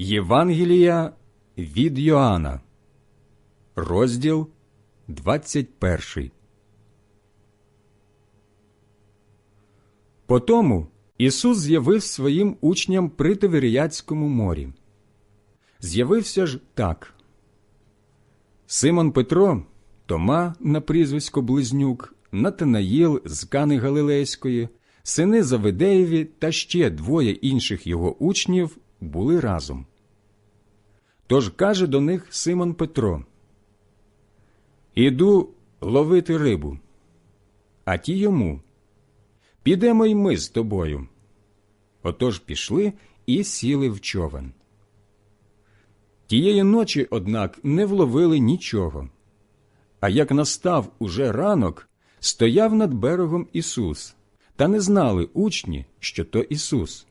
Євангелія від Йоанна, розділ 21. Потому Ісус з'явив своїм учням при Тиверіяцькому морі. З'явився ж так. Симон Петро, Тома на прізвисько Близнюк, Натанаїл з Кани Галилейської, сини Завидеєві та ще двоє інших його учнів були разом. Тож каже до них Симон Петро: Іду ловити рибу. А ті йому Підемо й ми з тобою. Отож пішли і сіли в човен. Тієї ночі, однак, не вловили нічого. А як настав уже ранок, стояв над берегом Ісус, та не знали учні, що то Ісус.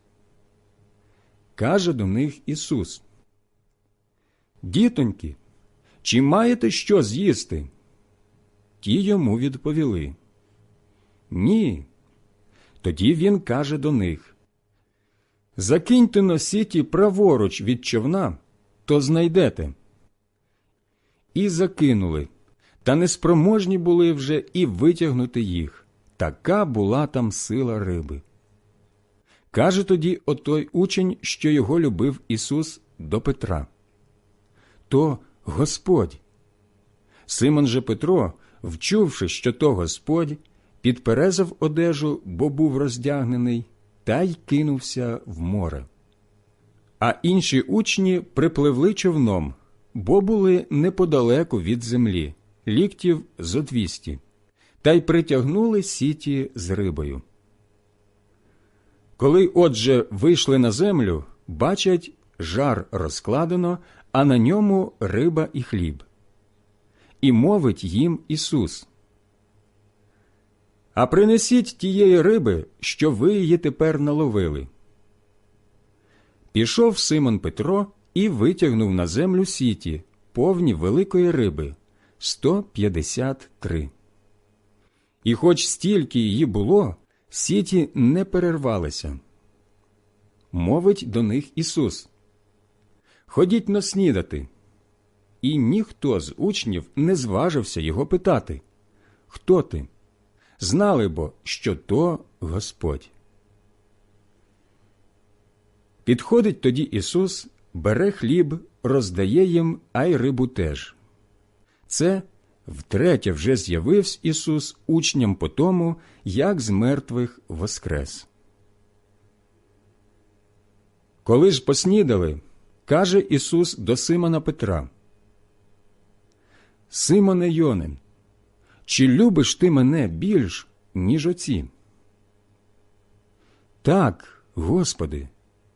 Каже до них Ісус. Дітоньки, чи маєте що з'їсти? Ті йому відповіли. Ні. Тоді він каже до них Закиньте носіті праворуч від човна, то знайдете. І закинули, та неспроможні були вже і витягнути їх. Така була там сила риби. Каже тоді отой учень, що його любив Ісус до Петра. То Господь. Симон же Петро, вчувши, що то Господь, підперезав одежу, бо був роздягнений, та й кинувся в море. А інші учні припливли човном, бо були неподалеку від землі, ліктів зо двісті, та й притягнули сіті з рибою. Коли отже вийшли на землю, бачать, жар розкладено, а на ньому риба і хліб. І мовить їм Ісус. А принесіть тієї риби, що ви її тепер наловили. Пішов Симон Петро і витягнув на землю сіті, повні великої риби 153. І хоч стільки її було, сіті не перервалися. Мовить до них Ісус. Ходіть но снідати. І ніхто з учнів не зважився його питати Хто ти? Знали бо, що то Господь. Підходить тоді Ісус, бере хліб, роздає їм, а й рибу теж. Це втретє вже з'явився Ісус учням по тому, як з мертвих воскрес. Коли ж поснідали, каже Ісус до Симона Петра. Симоне Йонин, чи любиш ти мене більш, ніж оці? Так, Господи,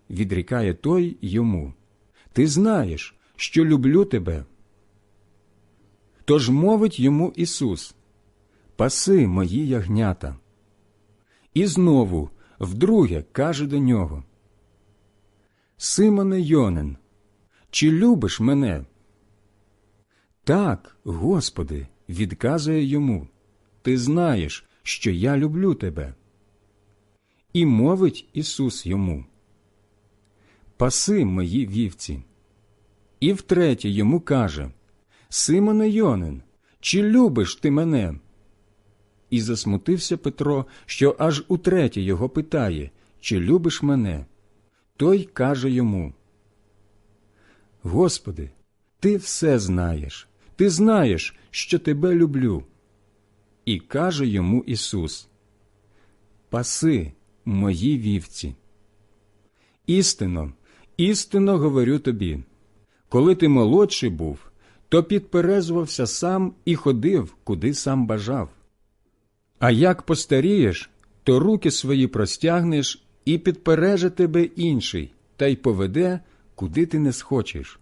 відрікає той йому. Ти знаєш, що люблю тебе. Тож мовить йому Ісус Паси мої ягнята. І знову вдруге каже до нього Симоне Йонин, чи любиш мене? Так, Господи, відказує йому Ти знаєш, що я люблю тебе. І мовить Ісус йому Паси мої вівці. І втретє йому каже Симоне Йонин, чи любиш ти мене? І засмутився Петро, що аж утретє його питає Чи любиш мене? Той каже йому Господи, ти все знаєш, ти знаєш, що тебе люблю. І каже йому Ісус Паси мої вівці. Істинно, істинно говорю тобі, коли ти молодший був, то підперезувався сам і ходив, куди сам бажав. А як постарієш, то руки свої простягнеш і підпереже тебе інший, та й поведе, куди ти не схочеш.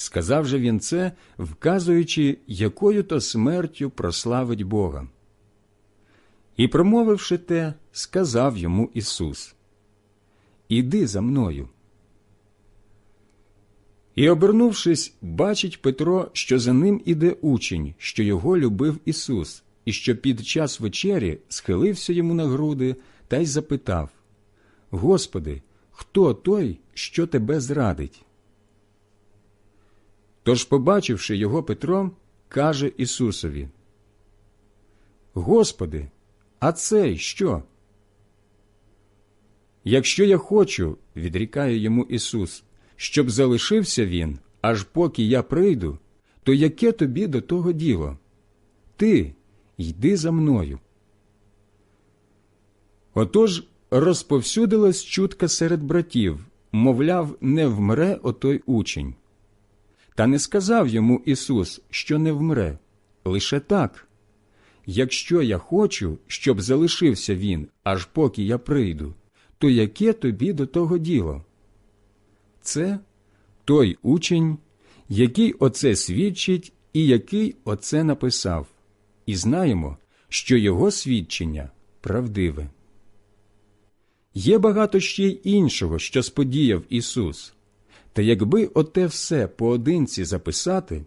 Сказав же він це, вказуючи, якою то смертю прославить Бога. І, промовивши те, сказав йому Ісус Іди за мною. І, обернувшись, бачить Петро, що за ним іде учень, що його любив Ісус, і що під час вечері схилився йому на груди та й запитав Господи, хто той, що тебе зрадить. Тож, побачивши його Петро, каже Ісусові: Господи, а цей що? Якщо я хочу, відрікає йому Ісус, щоб залишився він, аж поки я прийду, то яке тобі до того діло? Ти йди за мною. Отож розповсюдилась чутка серед братів, мовляв, не вмре отой учень. Та не сказав йому Ісус, що не вмре, лише так. Якщо я хочу, щоб залишився він, аж поки я прийду, то яке тобі до того діло? Це той учень, який оце свідчить і який оце написав, і знаємо, що його свідчення правдиве. Є багато ще й іншого, що сподіяв Ісус. Та якби оте все поодинці записати,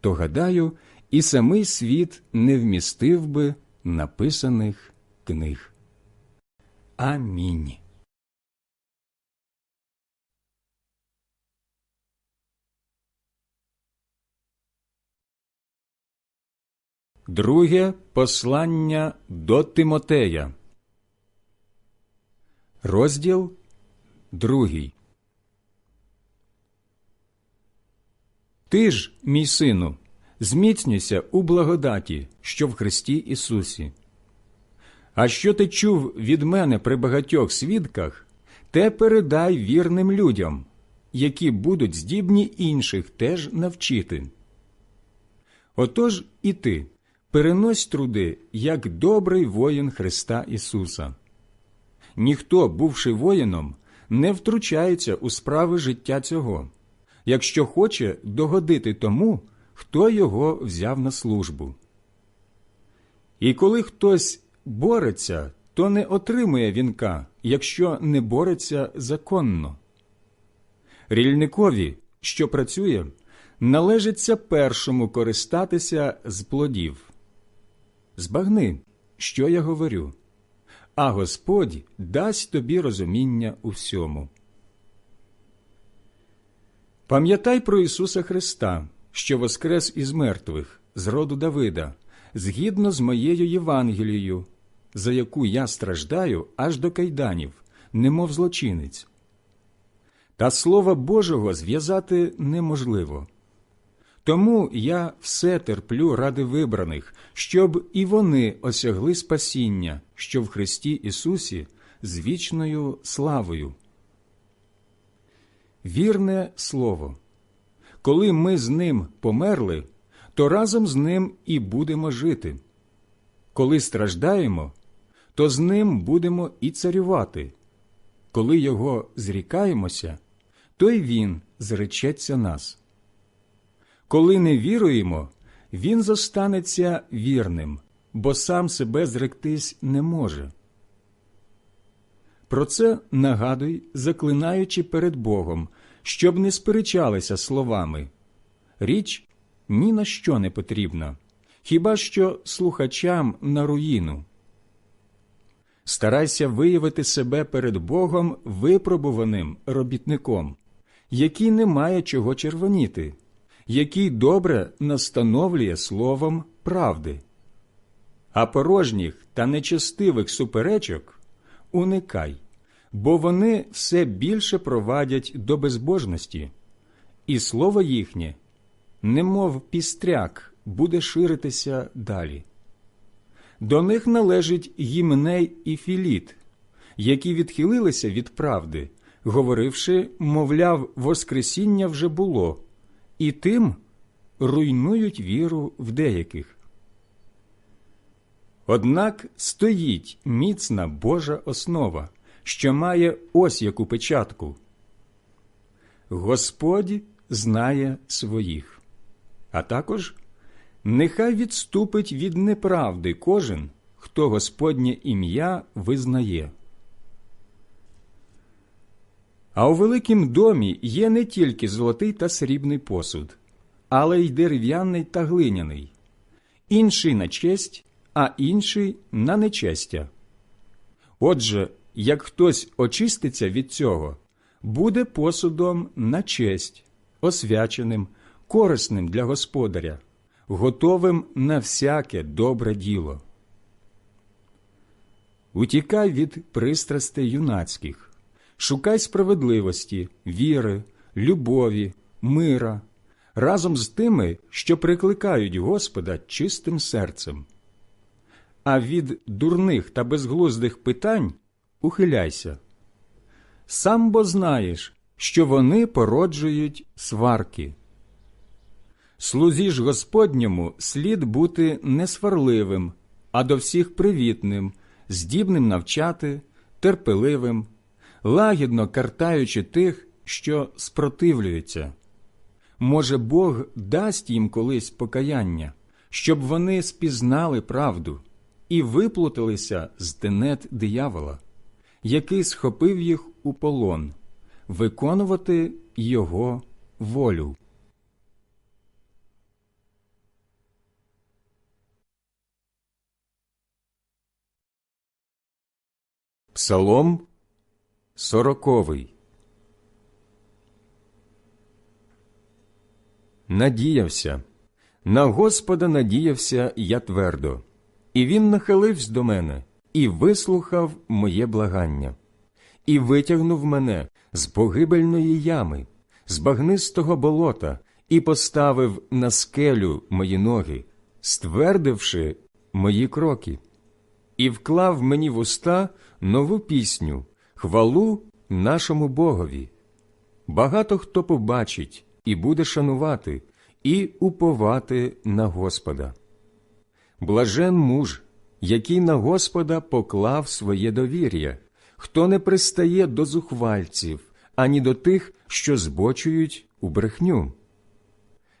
то, гадаю, і самий світ не вмістив би написаних книг. Амінь. Друге послання до Тимотея. Розділ другий. Ти ж, мій сину, зміцнюйся у благодаті, що в Христі Ісусі. А що ти чув від мене при багатьох свідках, те передай вірним людям, які будуть здібні інших теж навчити. Отож і ти перенось труди, як добрий воїн Христа Ісуса. Ніхто, бувши воїном, не втручається у справи життя цього, якщо хоче догодити тому, хто його взяв на службу. І коли хтось бореться, то не отримує вінка, якщо не бореться законно. Рільникові, що працює, належиться першому користатися з плодів. Збагни, що я говорю, а Господь дасть тобі розуміння у всьому. Пам'ятай про Ісуса Христа, що воскрес із мертвих, з роду Давида, згідно з моєю Євангелією, за яку я страждаю аж до кайданів, немов злочинець. Та Слова Божого зв'язати неможливо. Тому я все терплю ради вибраних, щоб і вони осягли спасіння, що в Христі Ісусі з вічною славою. Вірне Слово. Коли ми з ним померли, то разом з ним і будемо жити. Коли страждаємо, то з ним будемо і царювати. Коли його зрікаємося, то й він зречеться нас. Коли не віруємо, він зостанеться вірним, бо сам себе зректись не може. Про це нагадуй, заклинаючи перед Богом, щоб не сперечалися словами. Річ ні на що не потрібна, хіба що слухачам на руїну. Старайся виявити себе перед Богом випробуваним робітником, який не має чого червоніти, який добре настановлює словом правди. А порожніх та нечестивих суперечок уникай, бо вони все більше провадять до безбожності, і слово їхнє, немов пістряк, буде ширитися далі. До них належить Гімней і Філіт, які відхилилися від правди, говоривши, мовляв, Воскресіння вже було, і тим руйнують віру в деяких. Однак стоїть міцна Божа основа, що має ось яку печатку. Господь знає своїх, а також нехай відступить від неправди кожен, хто Господнє ім'я визнає. А у великім домі є не тільки золотий та срібний посуд, але й дерев'яний та глиняний, інший на честь, а інший на нечестя. Отже, як хтось очиститься від цього, буде посудом на честь, освяченим, корисним для господаря, готовим на всяке добре діло. Утікай від пристрастей юнацьких, шукай справедливості, віри, любові, мира, разом з тими, що прикликають Господа чистим серцем. А від дурних та безглуздих питань ухиляйся. Сам бо знаєш, що вони породжують сварки. Слузі ж Господньому слід бути несварливим, а до всіх привітним, здібним навчати, терпеливим, лагідно картаючи тих, що спротивлюються. Може, Бог дасть їм колись покаяння, щоб вони спізнали правду і виплуталися з тенет диявола, який схопив їх у полон, виконувати його волю. Псалом сороковий. Надіявся, на Господа надіявся я твердо, і він нахилився до мене і вислухав моє благання, і витягнув мене з погибельної ями, з багнистого болота, і поставив на скелю мої ноги, ствердивши мої кроки, і вклав мені в уста нову пісню, хвалу нашому Богові. Багато хто побачить і буде шанувати, і уповати на Господа. Блажен муж, який на Господа поклав своє довір'я, хто не пристає до зухвальців, ані до тих, що збочують у брехню.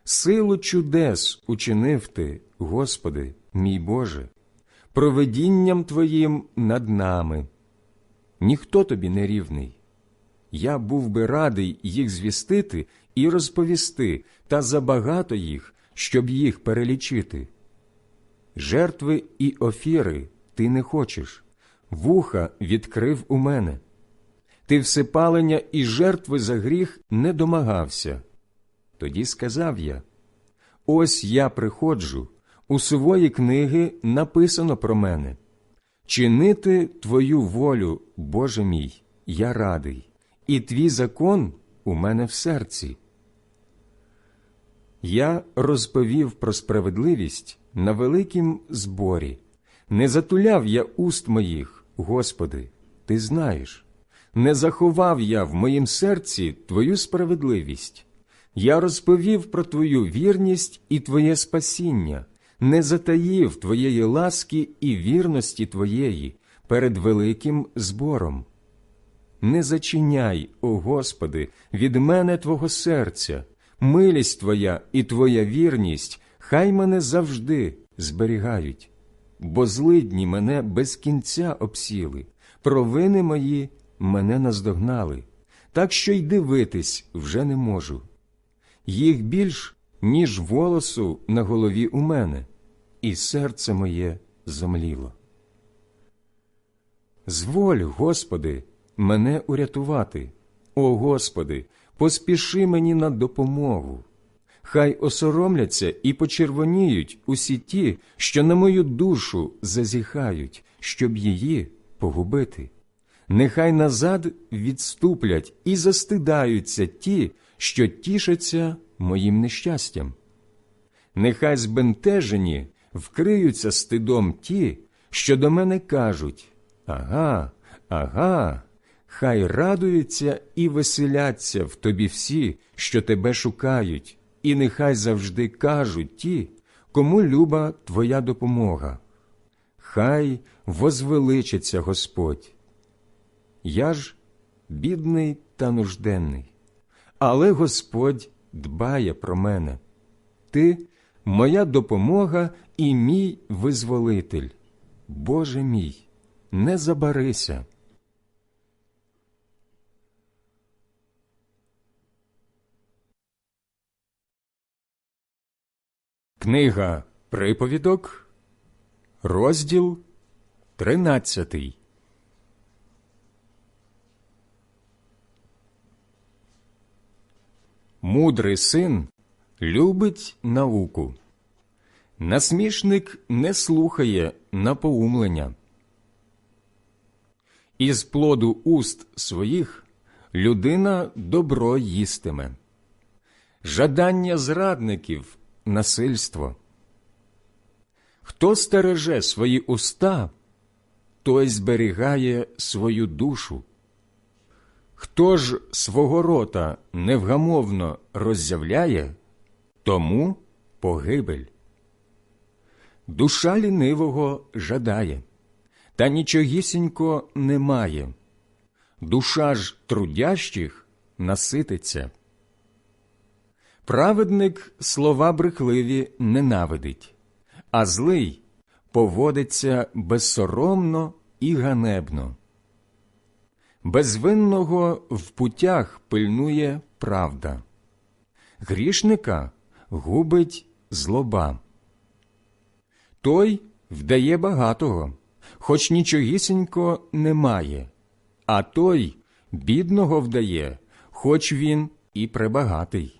Силу чудес учинив ти, Господи, мій Боже, проведінням Твоїм над нами. Ніхто тобі не рівний. Я був би радий їх звістити і розповісти, та забагато їх, щоб їх перелічити. Жертви і офіри ти не хочеш, вуха відкрив у мене. Ти всепалення і жертви за гріх не домагався. Тоді сказав я: Ось я приходжу, у свої книги написано про мене. Чинити Твою волю, Боже мій, я радий, і твій закон у мене в серці. Я розповів про справедливість на великім зборі. Не затуляв я уст моїх, Господи, Ти знаєш, не заховав я в моїм серці Твою справедливість. Я розповів про Твою вірність і Твоє спасіння, не затаїв Твоєї ласки і вірності Твоєї перед великим збором. Не зачиняй, о Господи, від мене Твого серця, милість Твоя і Твоя вірність, хай мене завжди зберігають, бо злидні мене без кінця обсіли, провини мої мене наздогнали, так що й дивитись вже не можу. Їх більш, ніж волосу на голові у мене, і серце моє зомліло. Зволь, Господи, мене урятувати. О Господи, поспіши мені на допомогу. Хай осоромляться і почервоніють усі ті, що на мою душу зазіхають, щоб її погубити. Нехай назад відступлять і застидаються ті, що тішаться моїм нещастям. Нехай збентежені вкриються стидом ті, що до мене кажуть Ага, ага, хай радуються і веселяться в тобі всі, що тебе шукають, і нехай завжди кажуть ті, кому люба твоя допомога. Хай возвеличиться Господь. Я ж бідний та нужденний, але Господь дбає про мене. Ти моя допомога і мій визволитель. Боже мій, не забарися. Книга Приповідок, розділ тринадцятий. Мудрий син любить науку. Насмішник не слухає напоумлення. Із плоду уст своїх людина добро їстиме, жадання зрадників насильство. Хто стереже свої уста, той зберігає свою душу. Хто ж свого рота невгамовно роззявляє, тому погибель. Душа лінивого жадає, та нічогісінько немає. Душа ж трудящих насититься. Праведник слова брехливі ненавидить, а злий поводиться безсоромно і ганебно. Безвинного в путях пильнує правда, грішника губить злоба. Той вдає багатого, хоч нічогісінько немає, а той бідного вдає, хоч він і пребагатий.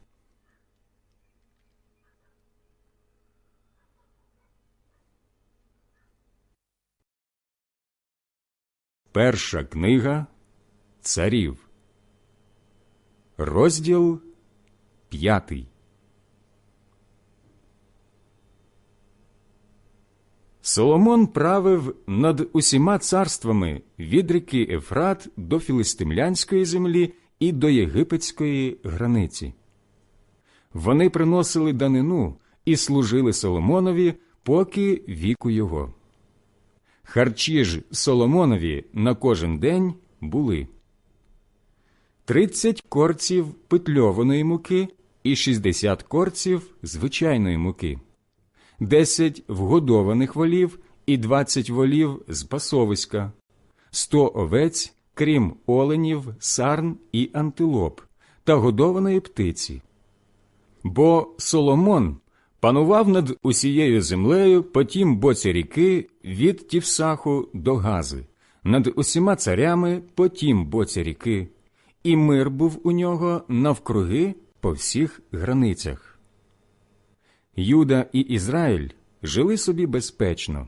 Перша книга Царів, розділ п'ятий. Соломон правив над усіма царствами від ріки Ефрат до Філистимлянської землі і до єгипетської границі. Вони приносили данину і служили Соломонові поки віку його. Харчі ж Соломонові на кожен день були. Тридцять корців петльованої муки і шістдесят корців звичайної муки, десять вгодованих волів і двадцять волів з пасовиська, сто овець, крім оленів, сарн і антилоп, та годованої птиці. Бо Соломон панував над усією землею по тім боці ріки від Тівсаху до Гази, над усіма царями по тім боці ріки, і мир був у нього навкруги по всіх границях. Юда і Ізраїль жили собі безпечно,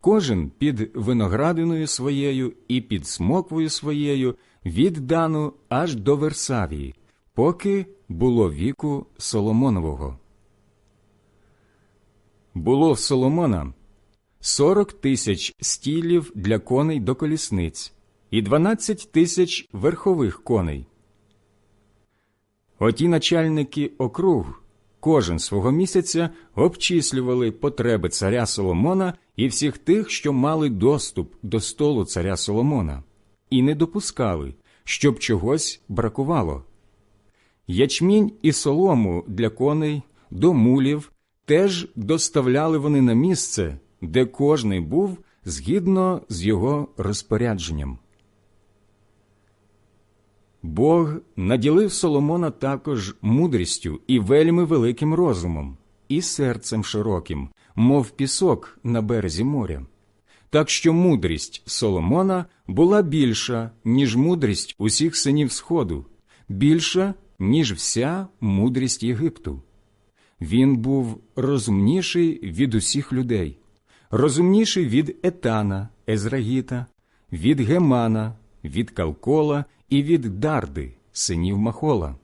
кожен під виноградиною своєю і під смоквою своєю від Дану аж до Версавії, поки було віку Соломонового. Було в Соломона сорок тисяч стілів для коней до колісниць і дванадцять тисяч верхових коней. Оті начальники округ кожен свого місяця обчислювали потреби царя Соломона і всіх тих, що мали доступ до столу царя Соломона, і не допускали, щоб чогось бракувало. Ячмінь і солому для коней, до мулів теж доставляли вони на місце, де кожний був згідно з його розпорядженням. Бог наділив Соломона також мудрістю і вельми великим розумом, і серцем широким, мов пісок на березі моря. Так що мудрість Соломона була більша, ніж мудрість усіх синів Сходу, більша, ніж вся мудрість Єгипту. Він був розумніший від усіх людей, розумніший від Етана, Езрагіта, від Гемана, від Калкола і від Дарди, синів Махола.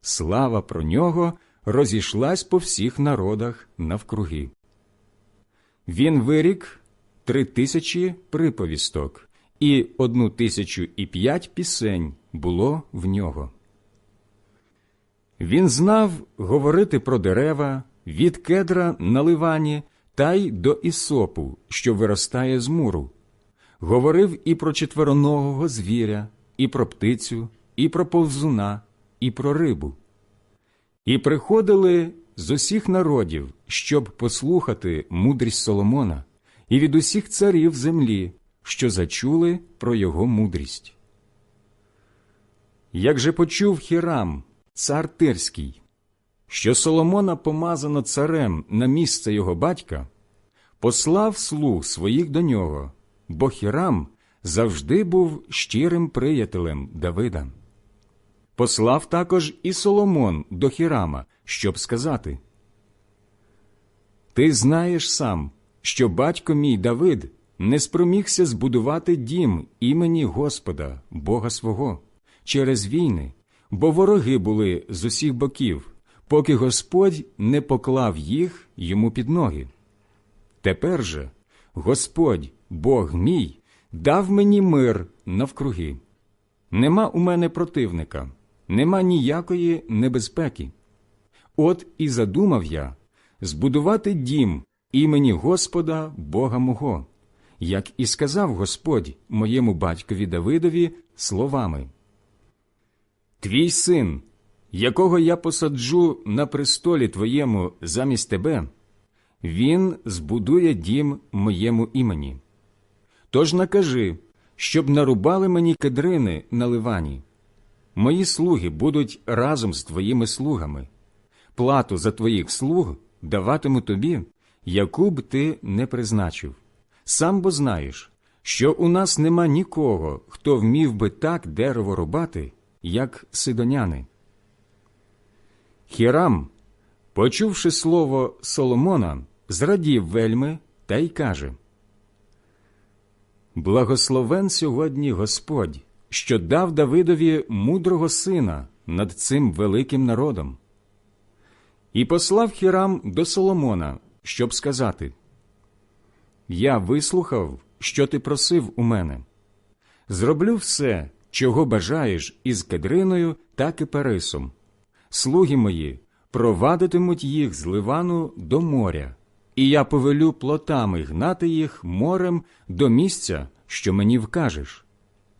Слава про нього розійшлась по всіх народах навкруги. Він вирік три тисячі приповісток, і одну тисячу і п'ять пісень було в нього. Він знав говорити про дерева від кедра на ливані та й до ісопу, що виростає з муру. Говорив і про четвероногого звіря, і про птицю, і про повзуна, і про рибу. І приходили з усіх народів, щоб послухати мудрість Соломона, і від усіх царів землі, що зачули про його мудрість. Як же почув Хірам, цар Тирський, що Соломона помазано царем на місце його батька, послав слуг своїх до нього, бо Хірам завжди був щирим приятелем Давида. Послав також і Соломон до Хірама, щоб сказати Ти знаєш сам, що батько мій Давид не спромігся збудувати дім імені Господа, Бога свого, через війни, бо вороги були з усіх боків, поки Господь не поклав їх йому під ноги. Тепер же Господь, Бог мій, дав мені мир навкруги. Нема у мене противника, нема ніякої небезпеки. От і задумав я збудувати дім імені Господа Бога мого, як і сказав Господь моєму батькові Давидові словами. Твій син, якого я посаджу на престолі твоєму замість тебе, він збудує дім моєму імені. Тож накажи, щоб нарубали мені кедрини на ливані. Мої слуги будуть разом з твоїми слугами. Плату за твоїх слуг даватиму тобі, яку б ти не призначив. Сам бо знаєш, що у нас нема нікого, хто вмів би так дерево рубати, як сидоняни. Хірам, почувши слово Соломона, зрадів вельми та й каже Благословен сьогодні Господь, що дав Давидові мудрого сина над цим великим народом. І послав Хірам до Соломона, щоб сказати Я вислухав, що ти просив у мене. Зроблю все, чого бажаєш із кедриною та кипарисом. Слуги мої провадитимуть їх з Ливану до моря, і я повелю плотами гнати їх морем до місця, що мені вкажеш.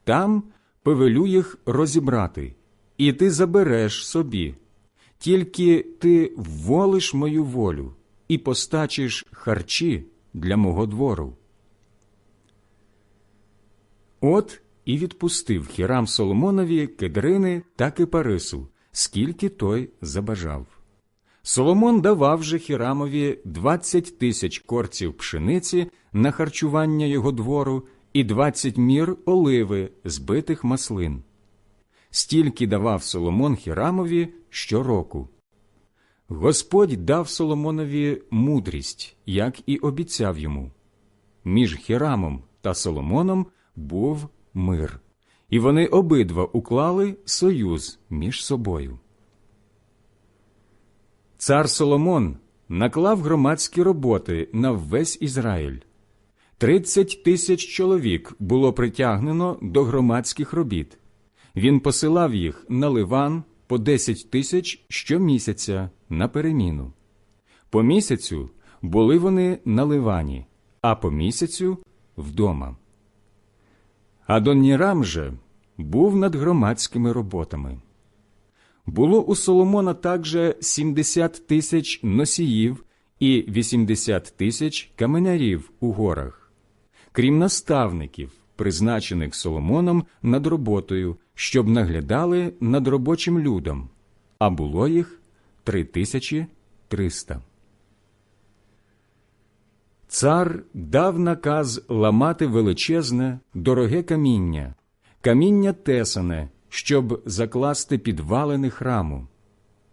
Там повелю їх розібрати, і ти забереш собі. Тільки ти вволиш мою волю і постачиш харчі для мого двору. От і відпустив Хірам Соломонові кедрини та кипарису, скільки той забажав. Соломон давав же Хірамові двадцять тисяч корців пшениці на харчування його двору і двадцять мір оливи, збитих маслин. Стільки давав Соломон Хірамові щороку. Господь дав Соломонові мудрість, як і обіцяв йому. Між Хірамом та Соломоном був мир, і вони обидва уклали союз між собою. Цар Соломон наклав громадські роботи на весь Ізраїль. Тридцять тисяч чоловік було притягнено до громадських робіт. Він посилав їх на Ливан по десять тисяч щомісяця на переміну. По місяцю були вони на Ливані, а по місяцю вдома. Адонірам же був над громадськими роботами. Було у Соломона також 70 тисяч носіїв і 80 тисяч каменярів у горах, крім наставників, призначених Соломоном над роботою, щоб наглядали над робочим людом, а було їх 3300. Цар дав наказ ламати величезне, дороге каміння, каміння тесане, щоб закласти підвалини храму,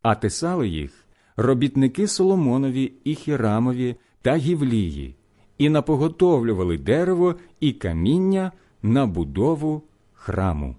а тесали їх робітники Соломонові і Хірамові та Гівлії, і напоготовлювали дерево і каміння на будову храму.